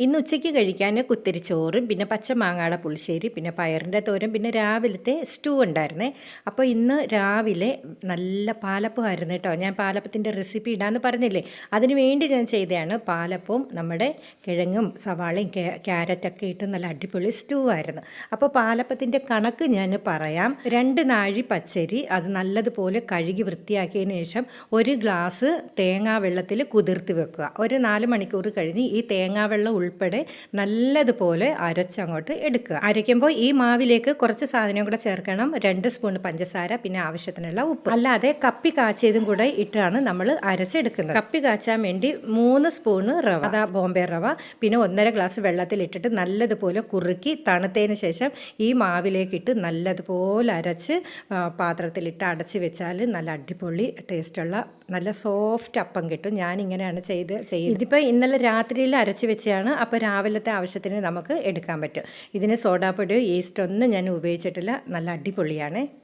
ഇന്ന് ഉച്ചയ്ക്ക് കഴിക്കാൻ കുത്തിരിച്ചോറും പിന്നെ പച്ചമാങ്ങാടെ പുളിശ്ശേരി പിന്നെ പയറിന്റെ തോരൻ പിന്നെ രാവിലത്തെ സ്റ്റൂ ഉണ്ടായിരുന്നേ. അപ്പോൾ ഇന്ന് രാവിലെ നല്ല പാലപ്പമായിരുന്നു കേട്ടോ. ഞാൻ പാലപ്പത്തിന്റെ റെസിപ്പി ഇടാമെന്ന് പറഞ്ഞില്ലേ? അതിന് വേണ്ടി ഞാൻ ചെയ്തതാണ് പാലപ്പവും നമ്മുടെ കിഴങ്ങും സവാളയും ക്യാ- ക്യാരറ്റൊക്കെ ഇട്ട് നല്ല അടിപൊളി സ്റ്റൂ ആയിരുന്നു. അപ്പോൾ പാലപ്പത്തിന്റെ കണക്ക് ഞാൻ പറയാം. രണ്ട് നാഴി പച്ചരി അത് നല്ലതുപോലെ കഴുകി വൃത്തിയാക്കിയതിന് ശേഷം ഒരു ഗ്ലാസ് തേങ്ങാ വെള്ളത്തിൽ കുതിർത്തി വെക്കുക. ഒരു നാല് മണിക്കൂർ കഴിഞ്ഞ് ഈ തേങ്ങാ വെള്ളം ഉൾപ്പെടെ നല്ലതുപോലെ അരച്ചങ്ങോട്ട് എടുക്കുക. അരയ്ക്കുമ്പോൾ ഈ മാവിലേക്ക് കുറച്ച് സാധനം കൂടെ ചേർക്കണം. രണ്ട് സ്പൂൺ പഞ്ചസാര പിന്നെ ആവശ്യത്തിനുള്ള ഉപ്പ്. അല്ലാതെ കപ്പി കാച്ചിയതും കൂടെ ഇട്ടാണ് നമ്മൾ അരച്ചെടുക്കുന്നത്. കപ്പി കാച്ചാൻ വേണ്ടി മൂന്ന് സ്പൂണ് റവ അതാ ബോംബെ റവ പിന്നെ ഒന്നര ഗ്ലാസ് വെള്ളത്തിൽ ഇട്ടിട്ട് നല്ലതുപോലെ കുറുക്കി തണുത്തതിന് ശേഷം ഈ മാവിലേക്ക് ഇട്ട് നല്ലതുപോലെ അരച്ച് പാത്രത്തിലിട്ട് അടച്ച് വെച്ചാൽ നല്ല അടിപൊളി ടേസ്റ്റുള്ള നല്ല സോഫ്റ്റ് അപ്പം കിട്ടും. ഞാൻ ഇങ്ങനെയാണ് ചെയ്ത് ചെയ്യുന്നത് ഇതിപ്പോൾ ഇന്നലെ രാത്രിയിൽ അരച്ച് വെച്ചാണ് അപ്പോൾ രാവിലത്തെ ആവശ്യത്തിന് നമുക്ക് എടുക്കാൻ പറ്റും. ഇതിന് സോഡാപ്പൊടിയോ ഈസ്റ്റൊന്നും ഞാൻ ഉപയോഗിച്ചിട്ടില്ല. നല്ല അടിപൊളിയാണ്.